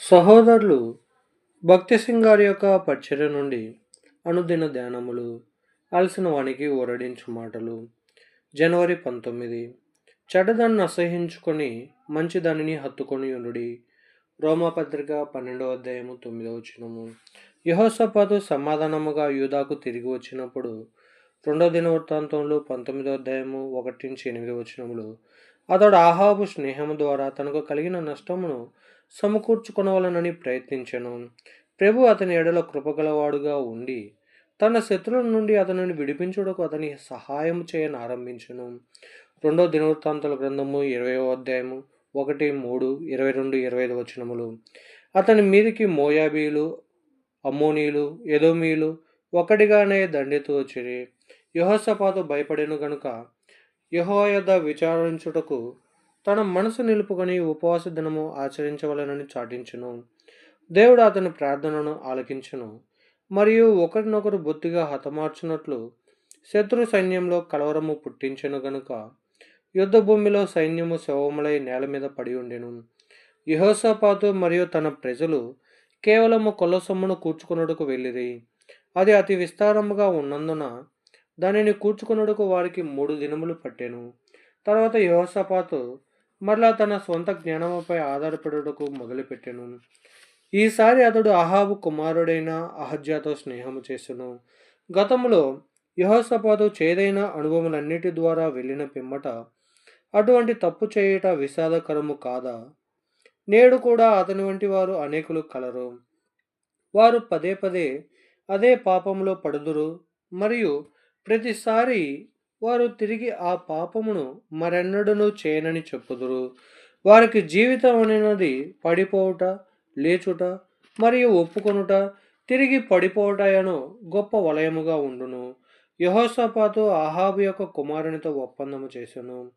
సహోదరులు భక్తి సింగ్ గారి యొక్క పరిచర్య నుండి అనుదిన ధ్యానములు అలసిన వానికి ఊరడించు మాటలు జనవరి పంతొమ్మిది. చెడ్డదాన్ని అసహించుకొని మంచి దానిని హత్తుకొని ఉండుడి. రోమపత్రిక పన్నెండవ అధ్యాయము తొమ్మిదవ వచ్చినము యహోసపాదు సమాధానముగా యూదాకు తిరిగి వచ్చినప్పుడు రెండో దిన వృత్తాంతంలో పంతొమ్మిదో అధ్యాయము ఒకటి నుంచి ఎనిమిది వచనములు. అతడు ఆహాబు స్నేహము ద్వారా తనకు కలిగిన నష్టమును సమకూర్చుకొనవలనని ప్రయత్నించెను. ప్రభు అతని ఎడల కృపగలవాడుగా ఉండి తన శత్రువుల నుండి అతనిని విడిపించుటకు అతని సహాయం చేయని ఆరంభించను. రెండో దినవృత్తాంతాల గ్రంథము ఇరవై అధ్యాయము ఒకటి మూడు ఇరవై రెండు ఇరవై ఐదు వచనములు. అతని మీదికి మోయాబీలు అమ్మోనీలు ఎదోమీలు ఒకటిగానే దండెత్తు వచ్చిరి. యహోసపాతు భయపడెను గనుక యహోయద విచారించుటకు తన మనసు నిలుపుకొని ఉపవాస దినము ఆచరించవలనని చాటించును. దేవుడు అతని ప్రార్థనను ఆలకించును. మరియు ఒకరినొకరు బొత్తిగా హతమార్చున్నట్లు శత్రు సైన్యంలో కలవరము పుట్టించెను గనుక యుద్ధ భూమిలో సైన్యము శవములై నేల మీద పడి ఉండెను. యహోసపాతు మరియు తన ప్రజలు కేవలము కొల్లసొమ్మును కూర్చుకున్నడుకు వెళ్ళిరి. అది అతి విస్తారముగా ఉన్నందున దానిని కూర్చుకున్నడుకు వారికి మూడు దినములు పట్టెను. తర్వాత యహోసపాతు మరలా తన సొంత జ్ఞానముపై ఆధారపడుటకు మొదలుపెట్టెను. ఈసారి అతడు అహాబు కుమారుడైన అహజ్యాతో స్నేహము చేసెను. గతంలో యహోసపాతు చేదైన అనుభవములన్నిటి ద్వారా వెళ్ళిన పిమ్మట అటువంటి తప్పు చేయుట విషాదకరము కాదా? నేడు కూడా అతని వంటి వారు అనేకులు కలరు. వారు పదే పదే అదే పాపంలో పడుదురు. మరియు ప్రతిసారి వారు తిరిగి ఆ పాపమును మరెన్నడూ చేయనని చెప్పుదురు. వారికి జీవితం అనేది పడిపోవుట లేచుట మరియు ఒప్పుకొనుట తిరిగి పడిపోవటయను గొప్ప వలయముగా ఉండును. యహోసపాతు అహాబు యొక్క కుమారునితో ఒప్పందము చేసెను.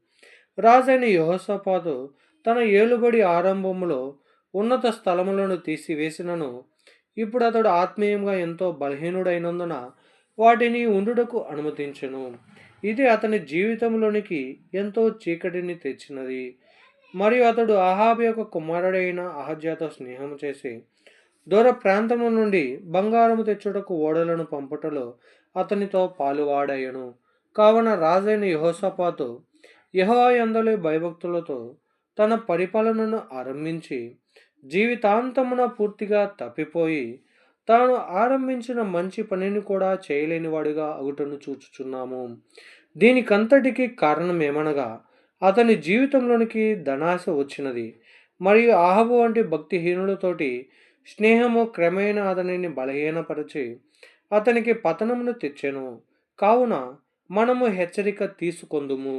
రాజైన యహోసపాతు తన ఏలుబడి ఆరంభములో ఉన్నత స్థలములను తీసివేసినను. ఇప్పుడు అతడు ఆత్మీయంగా ఎంతో బలహీనుడైనందున వాటిని ఉండుటకు అనుమతించెను. ఇది అతని జీవితంలోనికి ఎంతో చీకటిని తెచ్చినది. మరియు అతడు అహాబ్ యొక్క కుమారుడైన అహజ్యాతో స్నేహం చేసి దూర ప్రాంతము నుండి బంగారము తెచ్చుటకు ఓడలను పంపుటలో అతనితో పాలువాడయ్యను. కావున రాజైన యహోసపాతు యహోయందలి భయభక్తులతో తన పరిపాలనను ఆరంభించి జీవితాంతమున పూర్తిగా తప్పిపోయి తాను ఆరంభించిన మంచి పనిని కూడా చేయలేనివాడిగా అగుటను చూచుచున్నాము. దీనికంతటికి కారణం ఏమనగా అతని జీవితంలోనికి ధనాశ వచ్చినది. మరియు ఆహబు వంటి భక్తిహీనులతోటి స్నేహము క్రమేణా అతనిని బలహీనపరిచి అతనికి పతనమును తెచ్చెను. కావున మనము హెచ్చరిక తీసుకొందుము.